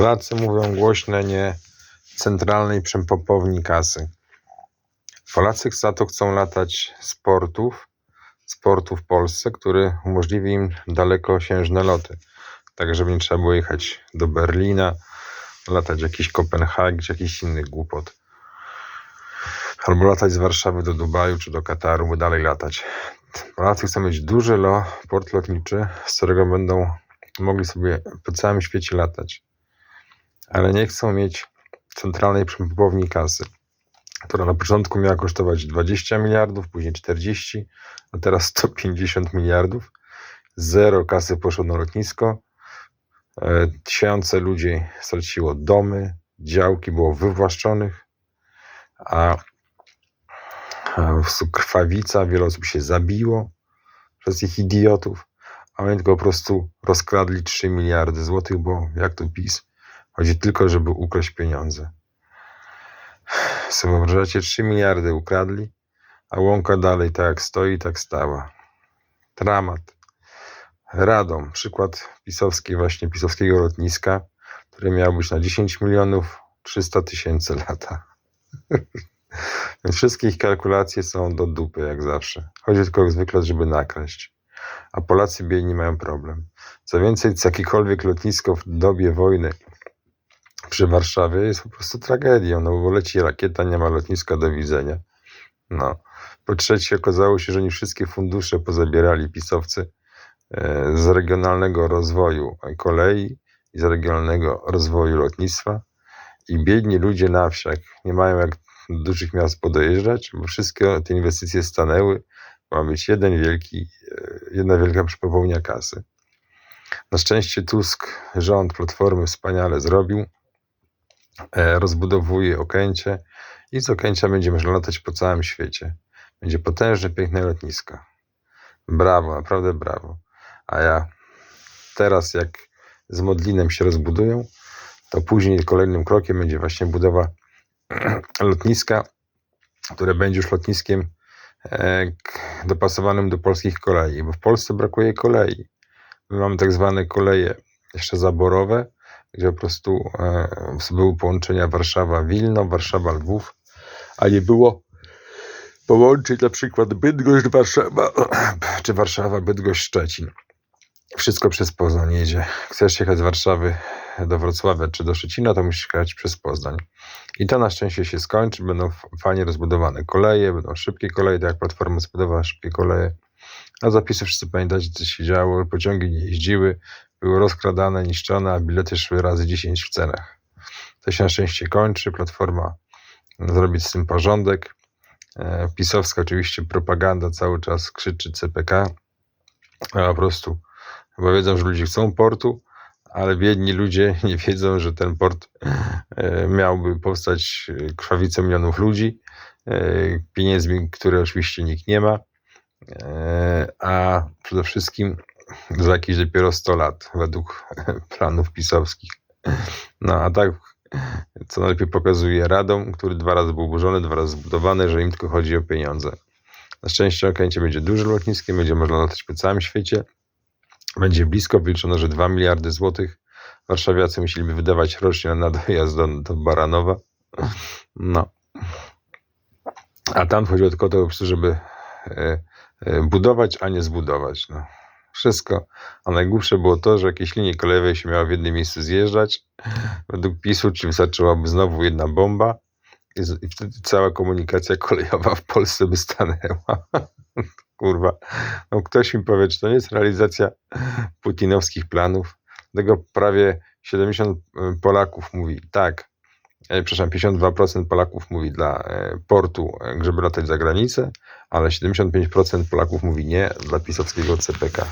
Polacy mówią głośne nie centralnej przepopowni kasy. Polacy za to chcą latać z portów, z portu w Polsce, który umożliwi im dalekosiężne loty. Tak, żeby nie trzeba było jechać do Berlina, latać jakiś Kopenhagi czy jakiś inny głupot. Albo latać z Warszawy do Dubaju czy do Kataru, by dalej latać. Polacy chcą mieć duży port lotniczy, z którego będą mogli sobie po całym świecie latać. Ale nie chcą mieć centralnej przepływowni kasy, która na początku miała kosztować 20 miliardów, później 40, a teraz 150 miliardów. Zero kasy poszło na lotnisko. E, Tysiące ludzi straciło domy, działki było wywłaszczonych, a krwawica, wiele osób się zabiło przez ich idiotów, a oni tylko po prostu rozkradli 3 miliardy złotych, bo jak to PiS, chodzi tylko, żeby ukraść pieniądze. Sobie wyobrażacie, 3 miliardy ukradli, a łąka dalej tak jak stoi, tak stała. Dramat. Radom, przykład pisowski, właśnie pisowskiego lotniska, które miało być na 10 milionów 300 tysięcy lata. Więc wszystkie ich kalkulacje są do dupy, jak zawsze. Chodzi tylko jak zwykle, żeby nakraść. A Polacy biedni mają problem. Co więcej, jakiekolwiek lotnisko w dobie wojny przy Warszawie jest po prostu tragedią, no bo leci rakieta, nie ma lotniska, do widzenia. No. Po trzecie, okazało się, że nie wszystkie fundusze pozabierali pisowcy e, z regionalnego rozwoju kolei i z regionalnego rozwoju lotnictwa i biedni ludzie na wsiach nie mają jak do dużych miast podojeżdżać, bo wszystkie te inwestycje stanęły. Ma być jeden wielki, e, jedna wielka przepływownia kasy. Na szczęście Tusk, rząd Platformy wspaniale zrobił. E, Rozbudowuje Okęcie i z Okęcia będzie można latać po całym świecie. Będzie potężne, piękne lotnisko. Brawo, naprawdę brawo. A ja teraz jak z Modlinem się rozbudują, to później kolejnym krokiem będzie właśnie budowa lotniska, które będzie już lotniskiem e, dopasowanym do polskich kolei, bo w Polsce brakuje kolei. My mamy tak zwane koleje jeszcze zaborowe, gdzie po prostu e, były połączenia Warszawa-Wilno, Warszawa-Lwów, a nie było połączeń na przykład Bydgoszcz-Warszawa czy Warszawa-Bydgoszcz-Szczecin. Wszystko przez Poznań jedzie. Chcesz jechać z Warszawy do Wrocławia czy do Szczecina, to musisz jechać przez Poznań. I to na szczęście się skończy. Będą fajnie rozbudowane koleje, będą szybkie koleje, tak jak Platforma zbudowała szybkie koleje. A zapisy wszyscy pamiętacie, co się działo. Pociągi nie jeździły, były rozkradane, niszczone, a bilety szły razy 10 w cenach. To się na szczęście kończy. Platforma zrobi z tym porządek. E, Pisowska oczywiście propaganda cały czas krzyczy CPK, a po prostu chyba wiedzą, że ludzie chcą portu, ale biedni ludzie nie wiedzą, że ten port e, miałby powstać e, krwawicą milionów ludzi, pieniędzmi, które oczywiście nikt nie ma, a przede wszystkim za jakieś dopiero 100 lat według planów pisowskich. No a tak, co najlepiej pokazuje Radom, który dwa razy był burzony, dwa razy zbudowany, że im tylko chodzi o pieniądze. Na szczęście Okęcie będzie dużym lotniskiem, będzie można latać po całym świecie. Będzie blisko, wyliczono, że 2 miliardy złotych warszawiacy musieliby wydawać rocznie na dojazd do, do Baranowa. No. A tam chodziło tylko o to żeby e, e, budować, a nie zbudować. No. Wszystko. A najgłupsze było to, że jakieś linie kolejowe się miały w jednym miejscu zjeżdżać. Według PiSu, czy wystarczyłaby znowu jedna bomba i, wtedy cała komunikacja kolejowa w Polsce by stanęła. Kurwa. No ktoś mi powie, czy to nie jest realizacja putinowskich planów. Tego prawie 70 Polaków mówi tak, przepraszam, 52% Polaków mówi dla e, portu, e, żeby latać za granicę, ale 75% Polaków mówi nie dla pisowskiego CPK.